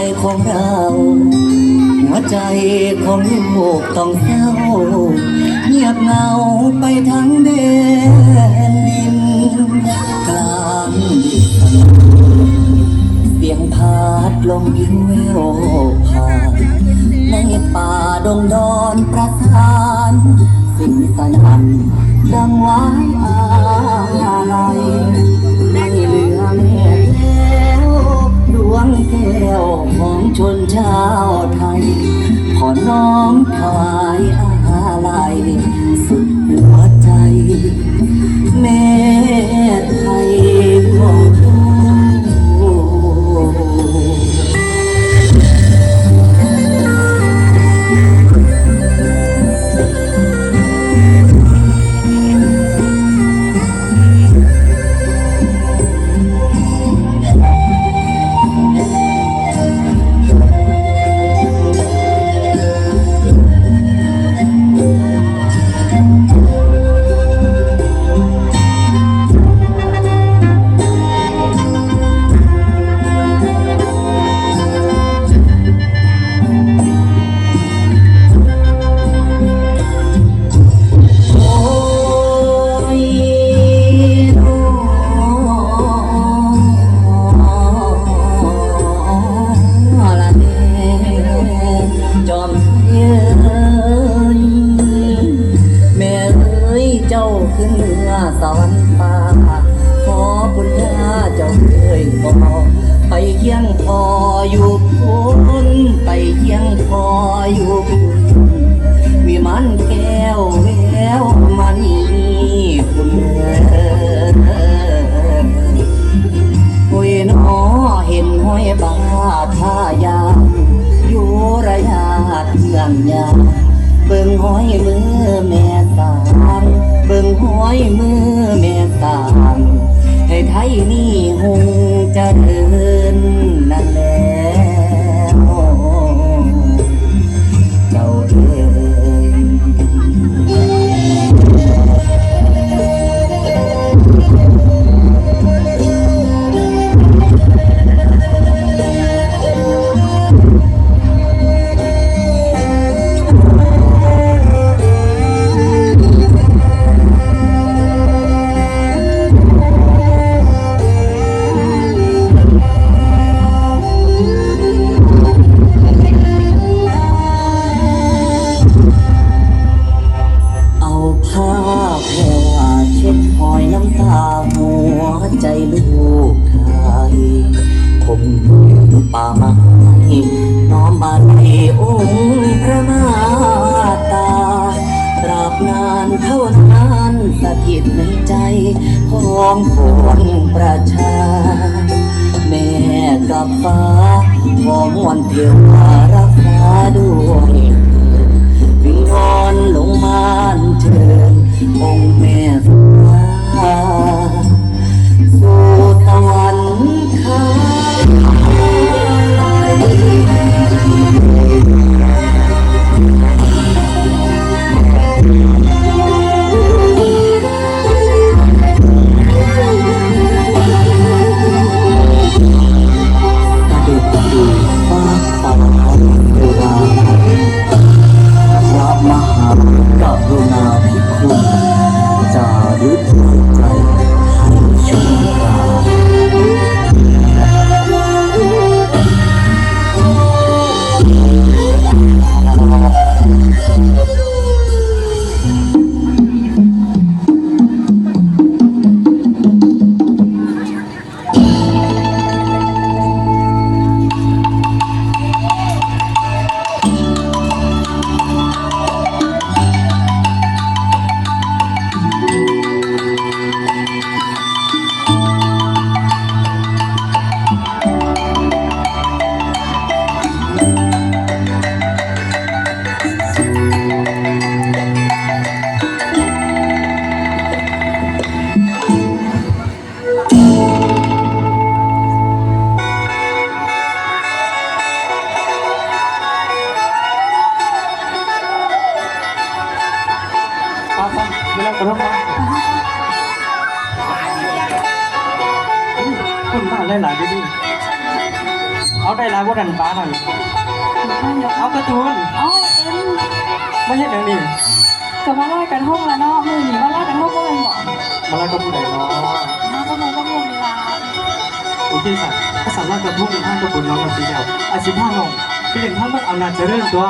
ที่นี่แม่ไทยของเรา หัวใจของลูกต้องเศร้า เงียบเหงาไปทั้งแดนดินกลางดึกเสียงพาดลมยิงแววผ่านในป่าดงดอนประสานสิ่งสนันดังไว้อะไรไม่เหลือแม่แล้วดวงแก้ว ชนชาวไทย ขอน้อมถวายึ้นเรือสวรรค์ฟ้าขอบุญญาเจ้าเอ้ยขอไปเยี่ยงพออยู่พุนไปเยี่ยงพออยู่พุนวิมานแก้วแววมันคุณโอ้ยหนอเห็นห้อยบาทายามอยู่ระยะเทื่อนยาเบิ่งห้อยมือแม่สา งเบิ่งห้อยมือแม่ตางให้ไทยนี่หงจะเดินนั่นแหละ ปวงประชา แม่กับฟ้าขอมวนเทวารักษาด้วยวิงวอนลงมาเชิญองค์แม่ฟ้าสู่สวรรค์คา เอาได้แล้วว่าดันฟ้าหน่อยเอาการ์ตูนเอาเอ็มไม่ใช่อย่างนี้กับมาลอยกันห้องละเนาะมือหนีมาลอยกันห้องก็เป็นบอกมาแล้วก็ผู้ใดเนาะมาก็มองก็มองเวลาโอเคสัตว์ภาษาลากระทุ่งท่านกระปุนน้องกันทีเดียวอาชีพห้าน้องไปเห็นท่านมันอำนาจเจริญตัว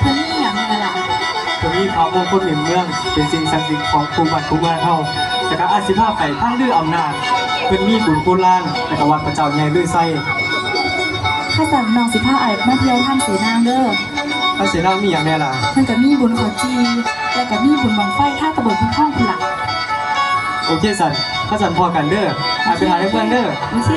เพื่อนนี่อย่างไรล่ะตรงนี้พระมงคลหนึ่งเมืองเป็นสิ่งศักดิ์สิทธิ์ของภูมิบัตรภูมิบ้านเฮาแต่ก็อาชีพห้าไปทั้งดื้ออำนาจ เพิ่นมีบุญคุณล้านแต่ก็วัดพระเจ้าใหญ่ดื้อไส้ข้าสั่งน้องสิผ้าไอ้มาเที่ยวท่านเสนางเด้อพระเสนามีอย่างแน่ล่ะเพิ่นก็มีบุญขอจีแล้วก็มีบุญบังไฟท่าตะบนพุ่งท่องพุ่นละโอเคสันถ้าสันพอกันเด้ออาไปหาในเมืองเด้อโอเค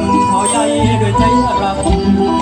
กขอใยด้วยใจรัก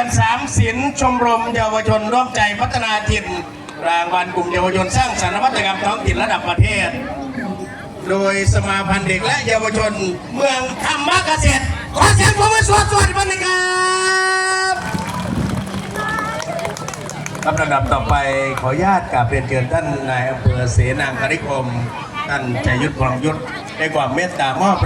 ริญสามสินชมรมเยาวชนร่วมใจพัฒนาถิ่น รางวัลกลุ่มเยาวชนสร้างสรรค์วัตกรรมท้องถิ่นระดับประเทศ โดยสมาพันธ์เด็กและเยาวชนเมืองธรรมเกษตรขอเสียงปรบมือสวัสดีวันนึงครับลำดับต่อไปขออนุญาตกราบเรียนเชิญท่านนายอำเภอเสนางคริคมท่านชัยยุทธพลังยุทธในความเมตตามอบ